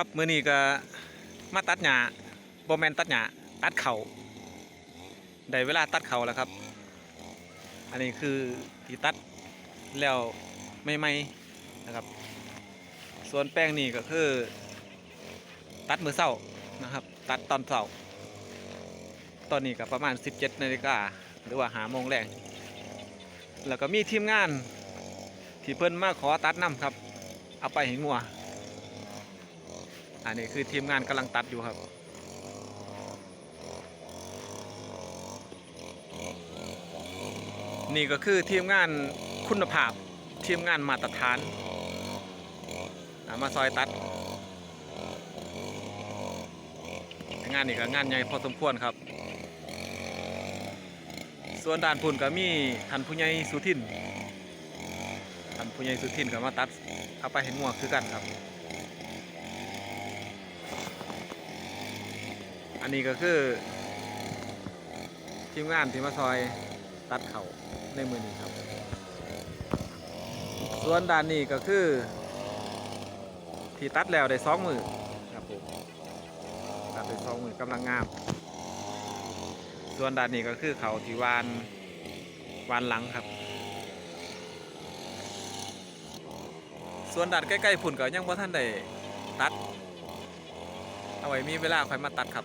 ครับมื้อนี้ก็มาตัดหญ้าบ่แม่นตัดหญ้าตัดเขาได้เวลาตัดเข่าแล้วครับ อันนี้คือที่ตัดแล้วใหม่นะครับ ส่วนแป้งนี่ก็คือ ตัดมือเศร้านะครับ ตัดตอนเศร้าตอนนี้ก็ประมาณ 17นาฬิกาหรือว่าหาโมงแรงแล้วก็มีทีมงาน ที่เพิ่นมาขอตัดน้ำครับ เอาไปห้งัว อันนี้คือทีมงานกำลังตัดอยู่ครับนี่ก็คือทีมงานคุณภาพทีมงานมาตรฐานมาซอยตัด งานนี้ก็งานใหญ่พอสมควรครับ ส่วนด่านพุ่นก็มีท่านผู้ใหญ่สุทินท่านผู้ใหญ่สุทินก็มาตัดเอาไปเห็นงัวคือกันครับ นนี้ก็คือทีมงานที่มาซอยตัดเขาในมือนี้ครับ ส่วนด้านนี้ก็คือ ที่ตัดแล้วได้สองมือครับผมตัดได้สองมือกำลังงาม ส่วนด้านนี้ก็คือเขาที่วานวานหลังครับ ส่วนด้านใกล้ๆพุ่นก็ยังบ่าท่านได้ตัด เอาไว้มีเวลาค่อยมาตัดครับ